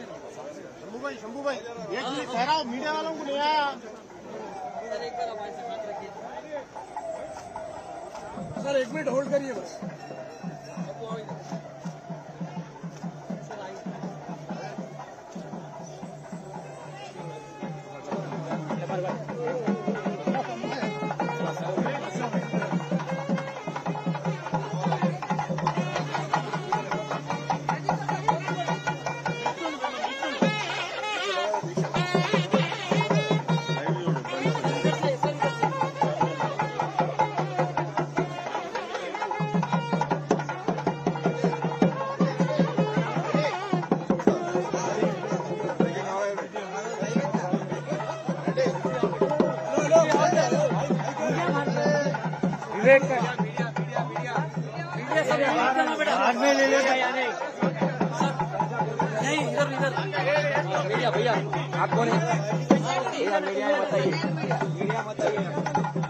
शंभू भाई शंभू भाई एक मिनट ठहराओ, मीडिया वालों को ले आया सर, एक मिनट होल्ड करिए बस। विवेक बाद में ले ले नहीं। इधर इधर भैया भैया आप कौन है भैया मीडिया बताइए मीडिया बताइए।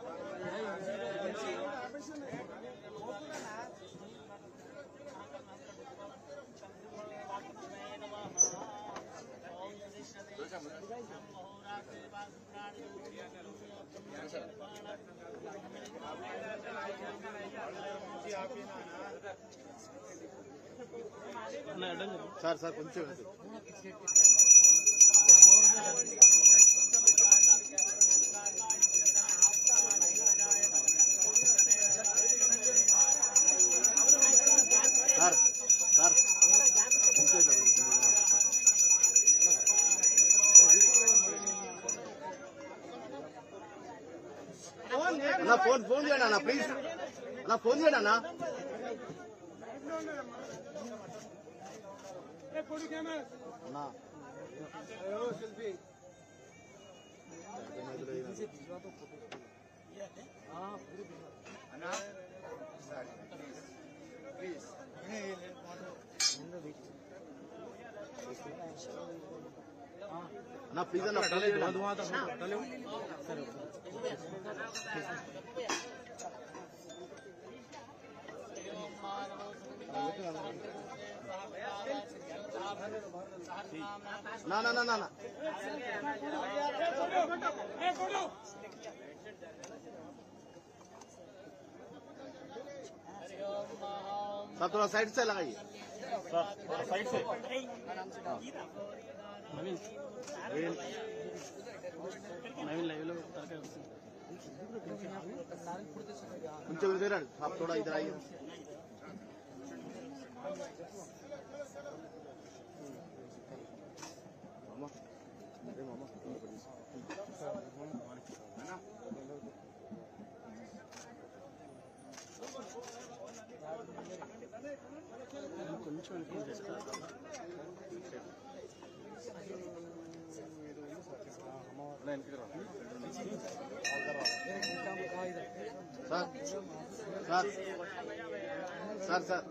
సార్ సార్ కొంచెం అన్న ప్లీజ్ అన్న ఫోన్ చేయండి అన్న అన్నా అన్న ప్లీజ్ అన్న না না না না না सर थोड़ा साइड से लगाइए सर साइड से नवीन नवीन लाइव लोग लो కొంచెం ఇద్దరు आप थोड़ा इधर आइए సార్ సార్ సార్ సార్ అన్న স্যার স্যার স্যার স্যার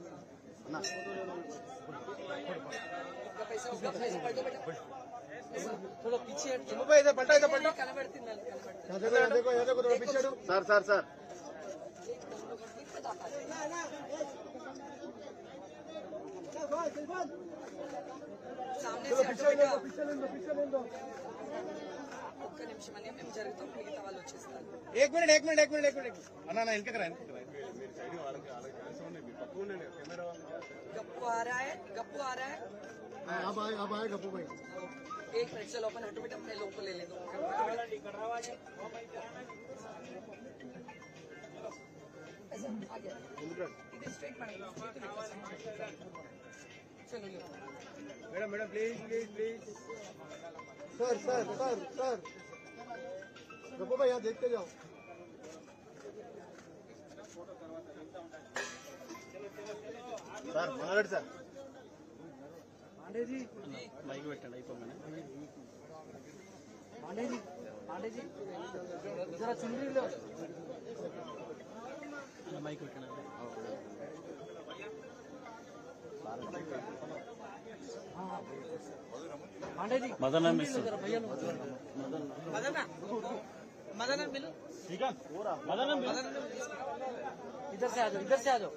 না సార్ సార్ సార్ సామనే ఒక్క నిమిషం అని మేము జరుగుతాం మిగతా వాళ్ళు వచ్చేస్తారు एक मिनट एक मिनट एक मिनट एक मिनट అన్న నా ఇన్కే కరా गप्पू आ रहा है गप्पू आ रहा है अब आए अब आए गप्पू भाई एक मिनट चलो अपन हटो बेटा अपने लोग को ले ले दो ऐसा, आ गया। इधर straight मारेंगे, straight लेकर। चलो लो madam madam please please please sir sir sir sir. रखो भाई यहाँ देखते जाओ। सर मनगढ़ सर। पांडे जी बाइक बैठा आई मैंने पांडे जी पांडे जी जरा चुनरी लो। जी मदन मिस भैया लो। मदना मदना मिलो मदना मिलो इधर से आ जाओ इधर से आ जाओ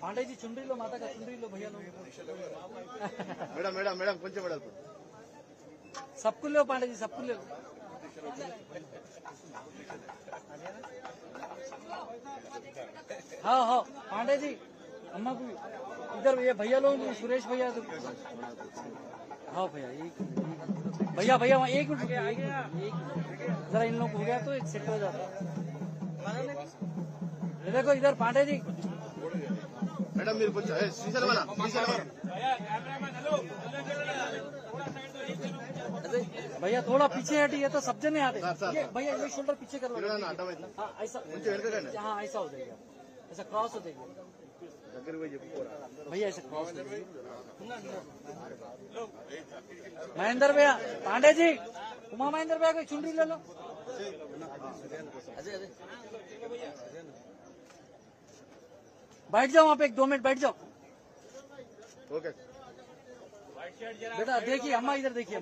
पांडे जी चुनरी लो माता का चुनरी लो भैया लो మేడం మేడం మేడం కొంచెం మేడం सबको लो पांडे जी सबको लो हाँ हाँ पांडे जी अम्मा को इधर ये भैया लोग सुरेश भैया तो हाँ भैया एक भैया भैया वहाँ एक मिनट जरा इन लोग हो गया तो एक सेट हो जाता। देखो इधर पांडे जी। मैडम मेरे को चाहिए सीज़न वाला सीज़न वाला भैया थोड़ा पीछे हटिए तो सब जने आते भैया ये शोल्डर पीछे कर लो हाँ, ऐसा हाँ। ऐसा हो जाएगा। ऐसा क्रॉस हो जाएगा। దగ్గరికి పోయి చెప్పుకోరా भैया ऐसे क्रॉस हो जाएगा महेंद्र भैया पांडे जी उमा महेंद्र भैया को चुनरी ले लो बैठ जाओ वहाँ पे एक दो मिनट बैठ जाओ ఓకే बेटा देखिए अम्मा इधर देखिए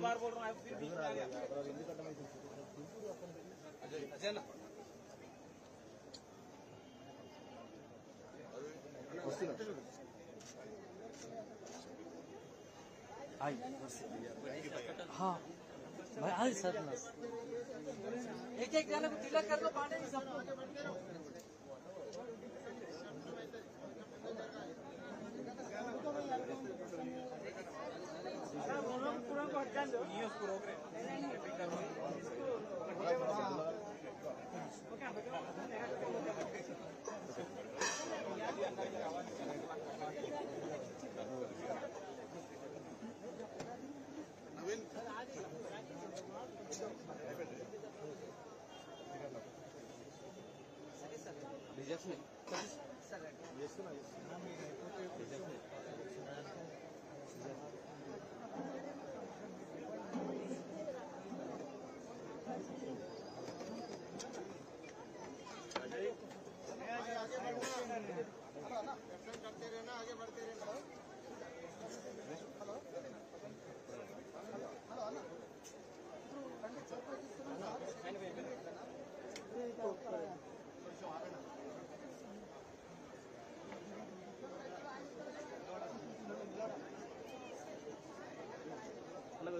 हाँ भाई आई सर एक एक जाने को तिलक कर लो पानी जी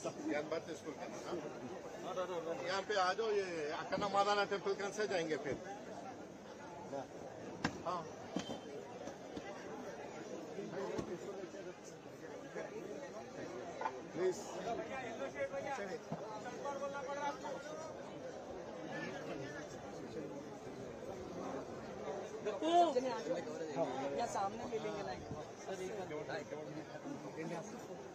ज्ञान स्कूल का हाँ? यहाँ पे आ जाओ ये अकन्ना मादाना टेंपल कहाँ से जाएँगे फिर। हाँ। प्लीज़ या सामने मिलेंगे लाइन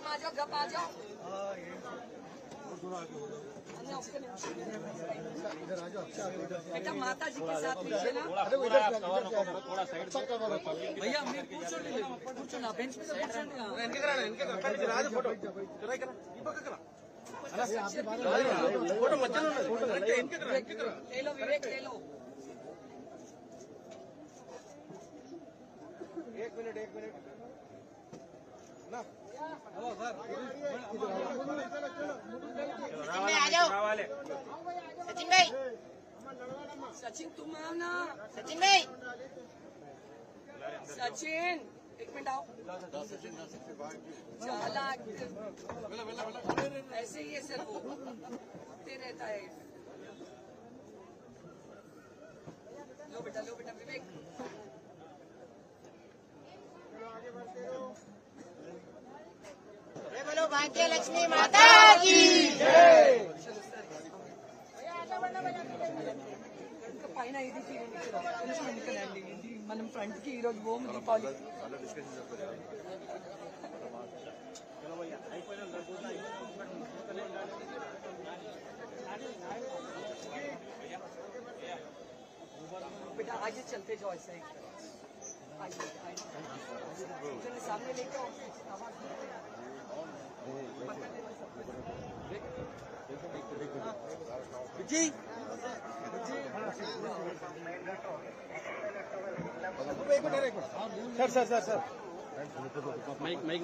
साइड आ जाओ गप आ जाओ। बेटा माता जी के साथ भैया मैं पूछो पूछो ना बेंच पे तो फ़ोटो ले लो विवेक ले लो। एक मिनट एक मिनट। ना। सचिन भाई सचिन तुम आओ ना। सचिन भाई। सचिन, एक मिनट आओ। चाला ऐसे ही है सर वो। होते रहता है। लो बेटा लो बेटा, विवेक। अरे बोलो भाग्य लक्ष्मी माता की పైన ఇది కొంచెం ఎందుకనండి ఇది మనం ఫ్రంట్ కి ఈ రోజు ఓం దీపావళి बेटा आगे चलते जाओ ऐसे ही आइए आइए चलिए सामने लेके आओ आवाज जी sir sir sir sir mike mike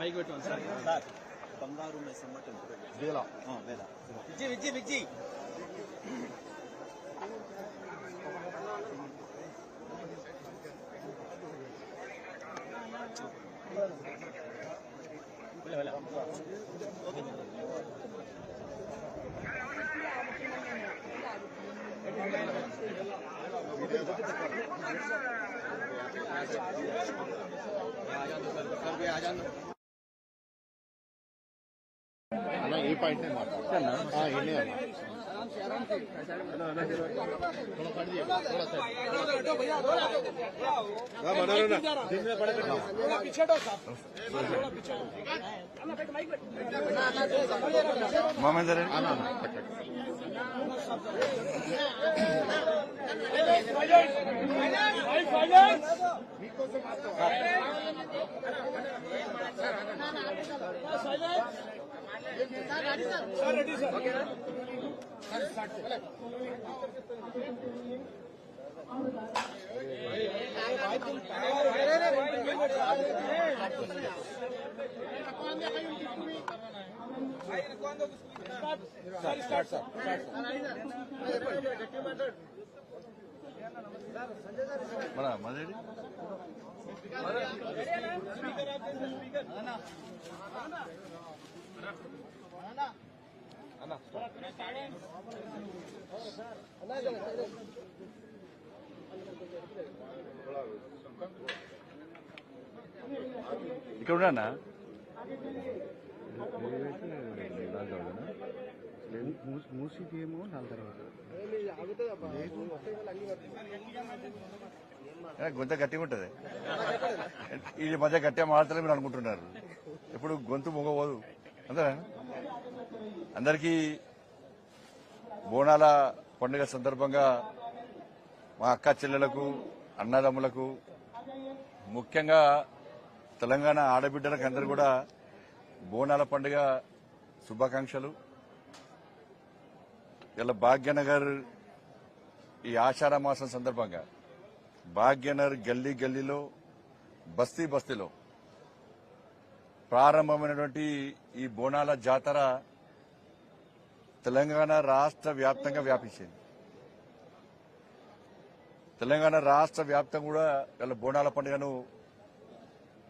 mike పెట్టాను సార్ विजी विजी विजी అన్న ఏ పాయింట్ మామేందర్ సార్ రెడ్డి సార్ మాట్లాడు ఇన్నే అన్న ఇక్కడ ఉన్నా మూసికేమో నాలుగు తర్వాత గొంత గట్టిగా ఉంటుంది. ఈ మధ్య గట్టిగా మాడతారని మీరు అనుకుంటున్నారు. ఎప్పుడు గొంతు మొగపోదు అంతేనా అందరికీ బోనాల పండుగ సందర్భంగా మా అక్క చెల్లెలకు అన్నదమ్ములకు ముఖ్యంగా తెలంగాణ ఆడబిడ్డలకు అందరూ కూడా బోనాల పండుగ శుభాకాంక్షలు. ఇలా భాగ్యనగర్ ఈ ఆషాఢ మాసం సందర్భంగా భాగ్యనగర్ గల్లీ గల్లీలో బస్తీ బస్తీలో ప్రారంభమైనటువంటి ఈ బోనాల జాతర తెలంగాణ రాష్ట్ర వ్యాప్తంగా వ్యాపించింది. తెలంగాణ రాష్ట్ర వ్యాప్తంగా కూడా వీళ్ళ బోనాల పండుగను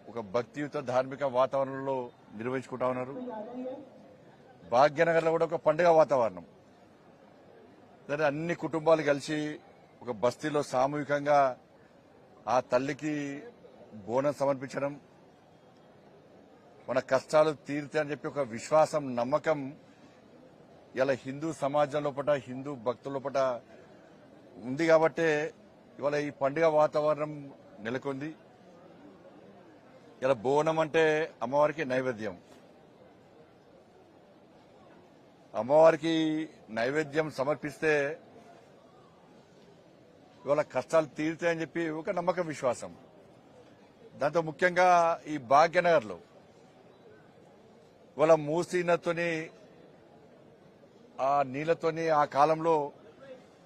ఒక భక్తియుత ధార్మిక వాతావరణంలో నిర్వహించుకుంటా ఉన్నారు. భాగ్యనగర్లో కూడా ఒక పండుగ వాతావరణం. సరే అన్ని కుటుంబాలు కలిసి ఒక బస్తీలో సామూహికంగా ఆ తల్లికి బోనం సమర్పించడం మన కష్టాలు తీరుతాయని అని చెప్పి ఒక విశ్వాసం నమ్మకం ఇలా హిందూ సమాజం లోపల హిందూ భక్తుల లోపల ఉంది కాబట్టే ఇవాళ ఈ పండుగ వాతావరణం నెలకొంది. ఇలా బోనం అంటే అమ్మవారికి నైవేద్యం. అమ్మవారికి నైవేద్యం సమర్పిస్తే ఇవాళ కష్టాలు తీరుతాయని చెప్పి ఒక నమ్మకం విశ్వాసం. దాంతో ముఖ్యంగా ఈ భాగ్యనగర్లో వాళ్ళ మూసీనతోని ఆ నీళ్ళతోని ఆ కాలంలో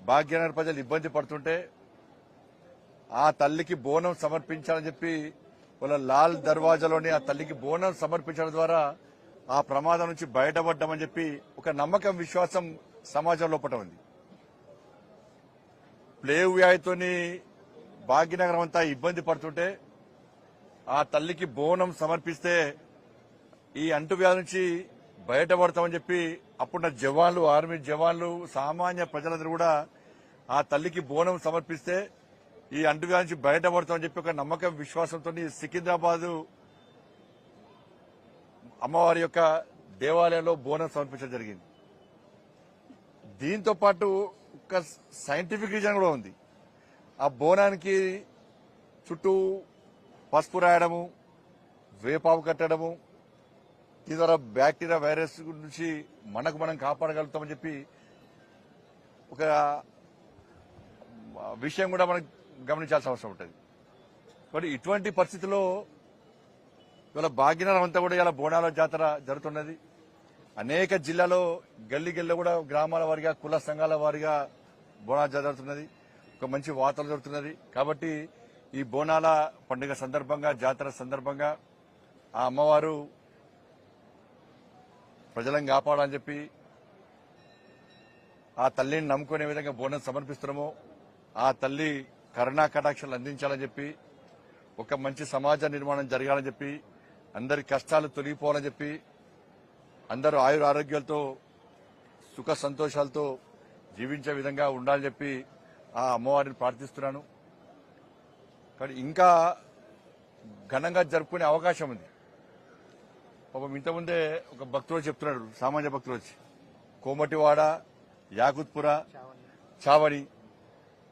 భాగ్యనగర్ ప్రజలు ఇబ్బంది పడుతుంటే ఆ తల్లికి బోనం సమర్పించాలని చెప్పి వాళ్ళ లాల్ దర్వాజాలోని ఆ తల్లికి బోనం సమర్పించడం ద్వారా ఆ ప్రమాదం నుంచి బయటపడ్డామని చెప్పి ఒక నమ్మకం విశ్వాసం సమాజం లోపల ఉంది. ప్లేవ్ వ్యాధితోని భాగ్యనగరం అంతా ఇబ్బంది పడుతుంటే ఆ తల్లికి బోనం సమర్పిస్తే ఈ అంటువ్యాధి నుంచి బయటపడతామని చెప్పి అప్పుడున్న జవాన్లు ఆర్మీ జవాన్లు సామాన్య ప్రజలందరూ కూడా ఆ తల్లికి బోనం సమర్పిస్తే ఈ అంటువ్యాధి నుంచి బయటపడతామని చెప్పి ఒక నమ్మకం విశ్వాసంతో సికింద్రాబాద్ అమ్మవారి యొక్క దేవాలయంలో బోనం సమర్పించడం జరిగింది. దీంతో పాటు ఒక సైంటిఫిక్ రీజన్ కూడా ఉంది. ఆ బోనానికి చుట్టూ పసుపు రాయడము వేపావు కట్టడము దీని ద్వారా బ్యాక్టీరియా వైరస్ నుంచి మనకు మనం కాపాడగలుగుతామని చెప్పి ఒక విషయం కూడా మనం గమనించాల్సిన అవసరం ఉంటుంది. మరి ఇటువంటి పరిస్థితుల్లో ఇవాళ భాగ్యనగరం అంతా కూడా ఇలా బోనాల జాతర జరుగుతున్నది. అనేక జిల్లాలో గల్లీ గల్లీ కూడా గ్రామాల వారిగా కుల సంఘాల వారిగా బోనాల జరుగుతున్నది. ఒక మంచి వార్తలు జరుగుతున్నది. కాబట్టి ఈ బోనాల పండుగ సందర్భంగా జాతర సందర్భంగా ఆ అమ్మవారు ప్రజలను కాపాడాలని చెప్పి ఆ తల్లిని నమ్ముకునే విధంగా బోనం సమర్పిస్తున్నామో. ఆ తల్లి కరుణా కటాక్షాలు అందించాలని చెప్పి ఒక మంచి సమాజ నిర్మాణం జరగాలని చెప్పి అందరి కష్టాలు తొలగిపోవాలని చెప్పి అందరూ ఆయుర ఆరోగ్యాలతో సుఖ సంతోషాలతో జీవించే విధంగా ఉండాలని చెప్పి ఆ అమ్మవారిని ప్రార్థిస్తున్నాను. కానీ ఇంకా ఘనంగా జరుపుకునే అవకాశం ఉంది. పాపం ఇంతకుముందే ఒక భక్తుడు చెప్తున్నాడు సామాన్య భక్తుడు వచ్చి కోమటివాడ యాకుత్పుర చావడి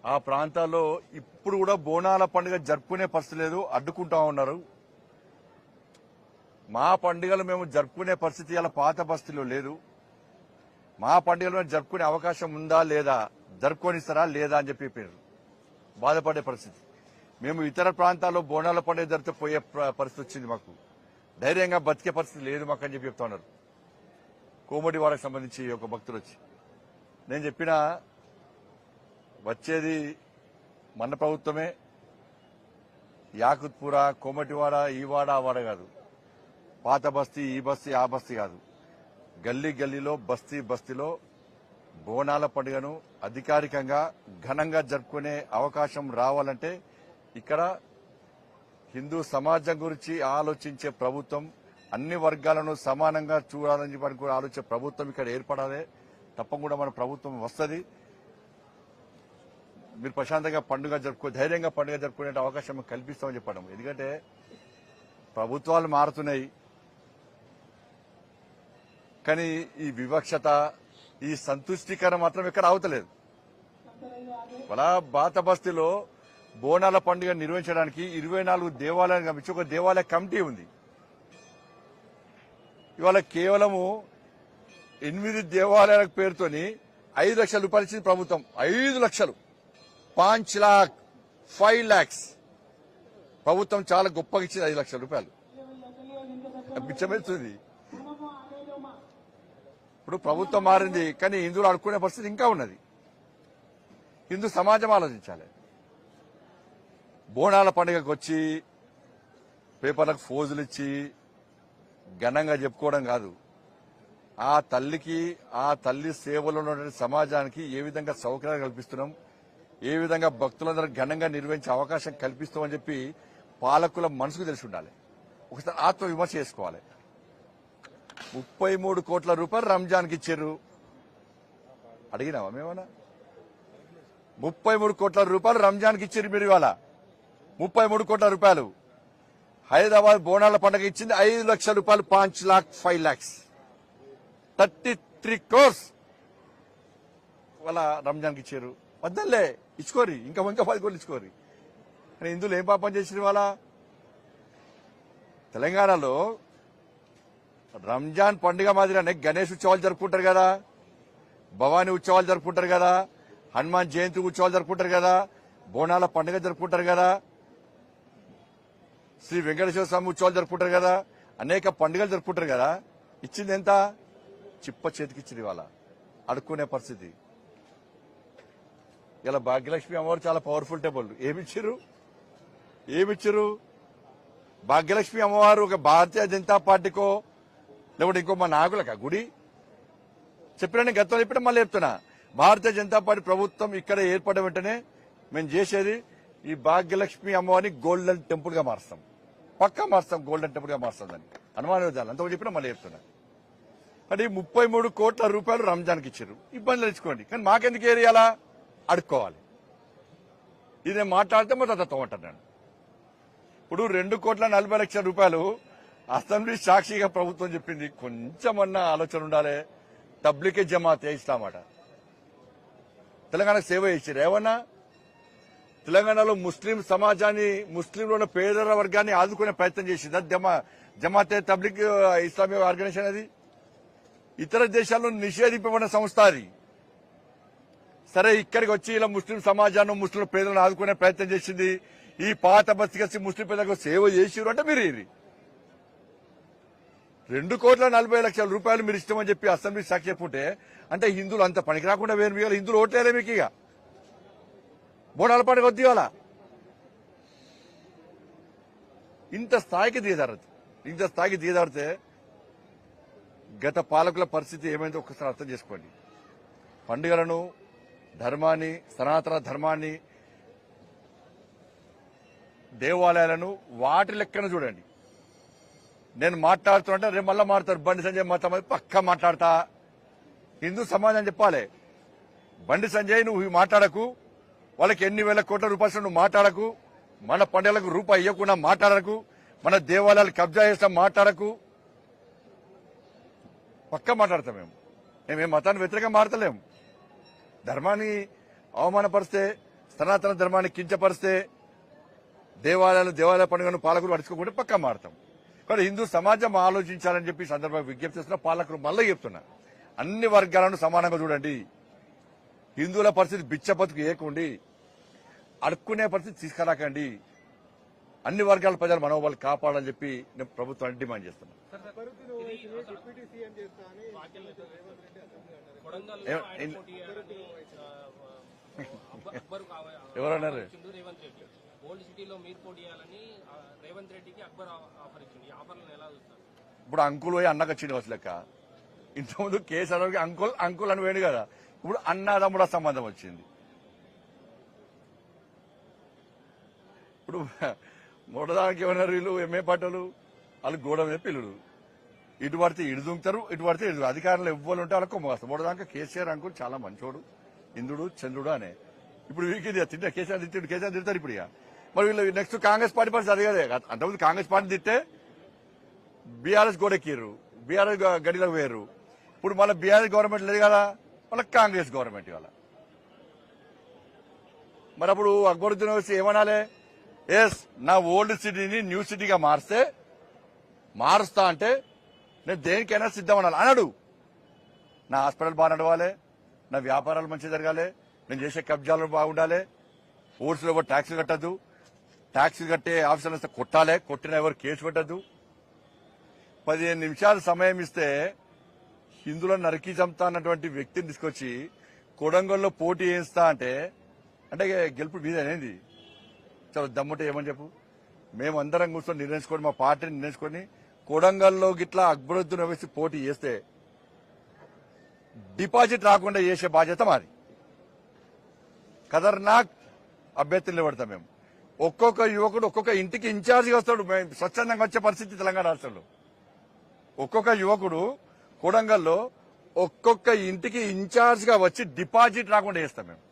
ఆ ప్రాంతాల్లో ఇప్పుడు కూడా బోనాల పండుగ జరుపుకునే పరిస్థితి లేదు అడ్డుకుంటా ఉన్నారు. మా పండుగలు మేము జరుపుకునే పరిస్థితి అలా పాత పరిస్థితిలో లేదు. మా పండుగలు జరుపుకునే అవకాశం ఉందా లేదా జరుపుకొనిస్తారా లేదా అని చెప్పి చెప్పారు బాధపడే పరిస్థితి. మేము ఇతర ప్రాంతాల్లో బోనాల పండుగ జరిపితే పోయే పరిస్థితి వచ్చింది మాకు. ధైర్యంగా బతికే పరిస్థితి లేదు మాకు అని చెప్పి చెప్తా ఉన్నారు. కోమటి వారికి సంబంధించి ఒక భక్తుడు వచ్చి నేను చెప్పిన వచ్చేది మన ప్రభుత్వమే. యాకుత్పుర కోమటివాడ ఈ వాడ ఆ వాడ కాదు. పాత బస్తీ ఈ బస్తీ ఆ బస్తీ కాదు. గల్లీ గల్లీలో బస్తీ బస్తీలో బోనాల పండుగను అధికారికంగా ఘనంగా జరుపుకునే అవకాశం రావాలంటే ఇక్కడ హిందూ సమాజం గురించి ఆలోచించే ప్రభుత్వం అన్ని వర్గాలను సమానంగా చూడాలని చెప్పి కూడా ఆలోచించే ప్రభుత్వం ఇక్కడ ఏర్పడాలి. తప్పకుండా మన ప్రభుత్వం వస్తుంది. మీరు ప్రశాంతంగా పండుగ జరుపుకో ధైర్యంగా పండుగ జరుపుకునే అవకాశం కల్పిస్తామని చెప్పడం. ఎందుకంటే ప్రభుత్వాలు మారుతున్నాయి. కానీ ఈ వివక్షత ఈ సంతుష్టీకరణ మాత్రం ఇక్కడ అవతలేదు అలా బాతబస్తీలో బోనాల పండుగ నిర్వహించడానికి ఇరవై నాలుగు దేవాలయాలు గమనించి ఒక దేవాలయ కమిటీ ఉంది. ఇవాళ కేవలము ఎనిమిది దేవాలయాల పేరుతోని ఐదు లక్షల రూపాయలు ఇచ్చింది ప్రభుత్వం. ఐదు లక్షలు. పాంచ్ లాక్ ఫైవ్ లాక్స్. ప్రభుత్వం చాలా గొప్పగా ఇచ్చింది ఐదు లక్షల రూపాయలు. బిచ్చమెత్తుంది ఇప్పుడు ప్రభుత్వం మారింది కానీ హిందువులు అడుక్కునే పరిస్థితి ఇంకా ఉన్నది. హిందూ సమాజం ఆలోచించాలి. బోనాల పండుగకు వచ్చి పేపర్లకు ఫోజులు ఇచ్చి ఘనంగా చెప్పుకోవడం కాదు. ఆ తల్లికి ఆ తల్లి సేవలో ఉన్నటువంటి సమాజానికి ఏ విధంగా సౌకర్యాలు కల్పిస్తున్నాం ఏ విధంగా భక్తులందరూ ఘనంగా నిర్వహించే అవకాశం కల్పిస్తామని చెప్పి పాలకుల మనసుకు తెలిసి ఉండాలి. ఒకసారి ఆత్మవిమర్శ చేసుకోవాలి. ముప్పై మూడు కోట్ల రూపాయలు రంజాన్కి ఇచ్చారు. అడిగినావా మేమన్నా? ముప్పై మూడు కోట్ల రూపాయలు రంజాన్కి ఇచ్చారు మీరు ఇవాళ. ముప్పై మూడు కోట్ల రూపాయలు. హైదరాబాద్ బోనాల పండుగ ఇచ్చింది ఐదు లక్షల రూపాయలు పాంచ్ lakh five lakhs. Thirty three crores. వాళ్ళ రంజాన్కి ఇచ్చారు. వద్దలే ఇచ్చుకోరి ఇంకా ఇంకా పది కోట్లు ఇచ్చుకోరి. కానీ ఇందులో ఏం పాపం చేసిన వాళ్ళ తెలంగాణలో రంజాన్ పండుగ మాదిరిగానే గణేష్ ఉత్సవాలు జరుపుకుంటారు కదా. భవానీ ఉత్సవాలు జరుపుకుంటారు కదా. హనుమాన్ జయంతి ఉత్సవాలు జరుపుకుంటారు కదా. బోనాల పండుగ జరుపుకుంటారు కదా. శ్రీ వెంకటేశ్వర స్వామి ఉత్సవాలు జరుపుకుంటారు కదా అనేక పండుగలు జరుపుకుంటారు కదా ఇచ్చింది ఎంత? చిప్ప చేతికి ఇచ్చింది వాళ్ళ అడుక్కునే పరిస్థితి. ఇలా భాగ్యలక్ష్మి అమ్మవారు చాలా పవర్ఫుల్ టెంపుల్ ఏమిచ్చారు ఏమిచ్చారు భాగ్యలక్ష్మి అమ్మవారు ఒక భారతీయ జనతా పార్టీకో లేకపోతే ఇంకో మా నాగులక గుడి? చెప్పినా నేను గతంలో చెప్పిన మళ్ళీ చెప్తున్నా. భారతీయ జనతా పార్టీ ప్రభుత్వం ఇక్కడ ఏర్పడిన వెంటనే మేము చేసేది ఈ భాగ్యలక్ష్మి అమ్మవారిని గోల్డెన్ టెంపుల్గా మారుస్తాం. పక్కా మార్స్తాం గోల్డెన్ టెంపుల్గా గా దాన్ని. అనుమానం విధాలు అంతకు చెప్పినా మళ్ళీ చెప్తున్నా. అంటే ముప్పై మూడు కోట్ల రూపాయలు రంజాన్కి ఇచ్చారు. ఇబ్బందులు తెచ్చుకోండి కానీ మాకెందుకు ఏరియాలా అడుక్కోవాలి. ఇది నేను మాట్లాడితే మా తత్వం అంటున్నాను ఇప్పుడు రెండు కోట్ల నలభై లక్షల రూపాయలు అసెంబ్లీ సాక్షిగా ప్రభుత్వం చెప్పింది. కొంచెమన్నా ఆలోచన ఉండాలి. తబ్లికే జమాతే ఇస్తామాట తెలంగాణకు సేవ చేసారు ఏమన్నా? తెలంగాణలో ముస్లిం సమాజాన్ని ముస్లింలో ఉన్న పేదల వర్గాన్ని ఆదుకునే ప్రయత్నం చేసింది. అది జమా జమాతే తబ్లిక్ ఇస్లామిక్ ఆర్గనైజేషన్ అది. ఇతర దేశాల్లో నిషేధింపబడిన సంస్థ అది. సరే ఇక్కడికి వచ్చి ఇలా ముస్లిం సమాజాన్ని ముస్లిం పేదలను ఆదుకునే ప్రయత్నం చేసింది. ఈ పాత బతికేసి ముస్లిం పేదలకు సేవ చేసిరు అంటే మీరు ఇది. రెండు కోట్ల నలభై లక్షల రూపాయలు మీరు ఇష్టమని చెప్పి అసెంబ్లీ సాక్షి చెప్పుంటే అంటే హిందువులు అంత పనికి రాకుండా వేరు మీకు హిందువులు ఓట్లేదే మీకు ఇక. బోనాల పండుగ వద్దు ఇవాళ. ఇంత స్థాయికి దిగజారదు ఇంత స్థాయికి దిగజారితే గత పాలకుల పరిస్థితి ఏమైందో ఒక్కసారి అర్థం చేసుకోండి. పండుగలను ధర్మాన్ని సనాతన ధర్మాన్ని దేవాలయాలను వాటి లెక్కన చూడండి. నేను మాట్లాడుతుంటే రేపు మళ్ళీ మాట్లాడతారు. బండి సంజయ్ మాత్రం పక్క మాట్లాడతా. హిందూ సమాజం చెప్పాలి. బండి సంజయ్ నువ్వు మాట్లాడకు. వాళ్ళకి ఎన్ని వేల కోట్ల రూపాయలు నువ్వు మాట్లాడకు. మన పండుగలకు రూపాయి ఇవ్వకుండా మాట్లాడకు. మన దేవాలయాలు కబ్జా చేస్తాం మాట్లాడకు. పక్క మాట్లాడతాం మేము. మేమేం మతాన్ని వ్యతిరేకంగా మారతలేము. ధర్మాన్ని అవమానపరిస్తే సనాతన ధర్మాన్ని కించపరిస్తే దేవాలయాలు దేవాలయ పండుగను పాలకులు పడుచుకోకుండా పక్క మారతాం. కానీ హిందూ సమాజం ఆలోచించాలని చెప్పి సందర్భంగా విజ్ఞప్తి చేస్తున్నా పాలకులు మళ్ళీ చెప్తున్నా. అన్ని వర్గాలను సమానంగా చూడండి. హిందువుల పరిస్థితి బిచ్చ బతుకు ఏకుండి అడుక్కునే పరిస్థితి తీసుకురాకండి. అన్ని వర్గాల ప్రజల మనోబలు కాపాడాలని చెప్పి నేను ప్రభుత్వాన్ని డిమాండ్ చేస్తున్నాను ఎవరన్నారు? ఇప్పుడు అంకుల్ పోయి అన్నకు వచ్చింది వచ్చి లెక్క. ఇంతకుముందు కేసీఆర్కి అంకుల్ అంకుల్ అని వేడు కదా. ఇప్పుడు అన్నదమ్ముడ సంబంధం వచ్చింది. ఇప్పుడు మూడదానికి ఏమన్నారు వీళ్ళు ఎంఏ పాటలు వాళ్ళు గోడ మీద పిల్లుడు. ఇటు పడితే ఇటు దుంకుతారు ఇటు పడితే ఇటు అధికారంలో ఎవ్వరు ఉంటే వాళ్ళకి కొమ్మగాస్తారు మూడదానికి కేసీఆర్ అంకుల్ చాలా మంచోడు. ఇంద్రుడు చంద్రుడు అనే. ఇప్పుడు వీరికి తింటే కేసీఆర్ తిట్టాడు కేసీఆర్ తిడతారు ఇప్పుడు ఇక. మరి వీళ్ళు నెక్స్ట్ కాంగ్రెస్ పార్టీ పరిస్థితి అదే కదా. అంతకుముందు కాంగ్రెస్ పార్టీ తిట్టే బీఆర్ఎస్ గోడెక్కిర్రు. బీఆర్ఎస్ గడిలోకి వేరు ఇప్పుడు మళ్ళీ బీఆర్ఎస్ గవర్నమెంట్ లేదు కదా. మళ్ళీ కాంగ్రెస్ గవర్నమెంట్ ఇవాళ. మరి అప్పుడు అక్బరుద్దీన్ వచ్చి ఏమనాలి? ఎస్ నా ఓల్డ్ సిటీని న్యూ సిటీగా మారిస్తే మారుస్తా అంటే నేను దేనికైనా సిద్ధం అనాలి. అనడు. నా హాస్పిటల్ బాగా నడవాలి నా వ్యాపారాలు మంచిగా జరగాలి నేను చేసే కబ్జాలు బాగుండాలి ఓట్స్లో ఎవరు ట్యాక్సీలు కట్టద్దు ట్యాక్సీలు కట్టే ఆఫీసర్లు కొట్టాలి కొట్టాలే కొట్టిన ఎవరు కేసు పెట్టద్దు. పదిహేను నిమిషాలు సమయం ఇస్తే హిందువులను నరికి చంపుతా అన్నటువంటి వ్యక్తిని తీసుకొచ్చి కొడంగల్లో పోటీ వేస్తా అంటే అంటే గెలుపు మీద అనేది చాలా దమ్ముంటే ఏమని చెప్పు? మేము అందరం కూర్చొని నిర్ణయించుకొని మా పార్టీని నిర్ణయించుకొని కొడంగల్లో గిట్లా అక్బరుద్దీన్ వేసి పోటీ చేస్తే డిపాజిట్ రాకుండా చేసే బాధ్యత మాది. ఖతర్నాక్ అభ్యర్థులు నిలబడతాం మేము. ఒక్కొక్క యువకుడు ఒక్కొక్క ఇంటికి ఇన్ఛార్జిగా వస్తాడు. మేము స్వచ్ఛందంగా వచ్చే పరిస్థితి తెలంగాణ రాష్ట్రంలో. ఒక్కొక్క యువకుడు కొడంగల్లో ఒక్కొక్క ఇంటికి ఇన్ఛార్జ్గా వచ్చి డిపాజిట్ రాకుండా చేస్తాం మేము.